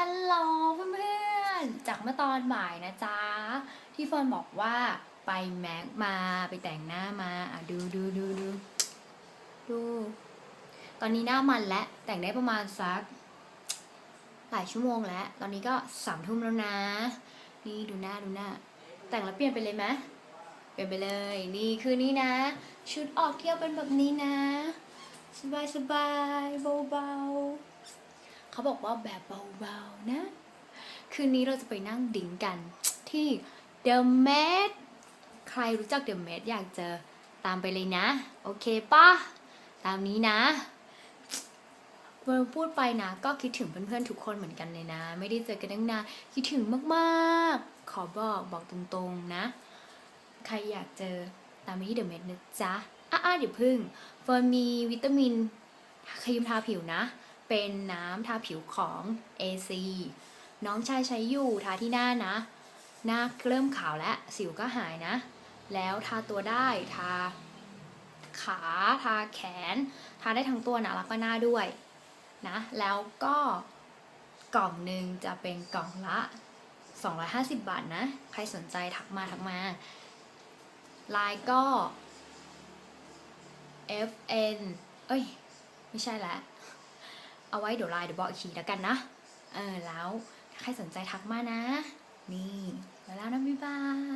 ฮัลโหลเพื่อนๆ จากเมื่อตอนบ่ายนะจ๊ะ ที่เฟิร์นบอกว่าไปแม็กมาไปแต่งหน้ามาอะดูดูดูดูดู ตอนนี้หน้ามันและแต่งได้ประมาณสักหลายชั่วโมงแล้ว ตอนนี้ก็สามทุ่มแล้วนะ นี่ดูหน้าดูหน้า แต่งแล้วเปลี่ยนไปเลยไหมเปลี่ยนไปเลย นี่คือนี่นะ ชุดออกเที่ยวเป็นแบบนี้นะ สบายสบายๆเบาๆ เขาบอกว่าแบบเบาๆนะ คืนนี้เราจะไปนั่งดิ่งกันที่ The Med ใครรู้จัก The Med อยากเจอตามไปเลยนะ โอเคปะตามนี้นะเมื่อพูดไปนะ ก็คิดถึงเพื่อนๆทุกคนเหมือนกันเลยนะ ไม่ได้เจอกันตั้งนานคิดถึงมากๆ ขอบอกบอกตรงๆนะ ใครอยากเจอตามไปที่ The Med นะจ๊ะอะๆเดี๋ยวพึ่งเฟิร์นมีวิตามินครีมทาผิวนะ เป็นน้ำทาผิวของ AC น้องชายใช้อยู่ทาที่หน้านะ หน้าเริ่มขาวแล้วสิวก็หายนะ แล้วทาตัวได้ทาขาทาแขน ทาได้ทั้งตัวนะแล้วก็หน้าด้วยนะแล้วก็กล่องหนึ่งจะเป็นกล่องละ 250 บาทนะ ใครสนใจทักมาทักมาไลน์ก็ FN เอ้ย ไม่ใช่แล้ว เอาไว้เดี๋ยวไลน์เดี๋ยวบอกอีกทีแล้วกันนะ เออแล้ว ถ้าใครสนใจทักมานะ นี่ แล้วแล้วนะบ๊ายบาย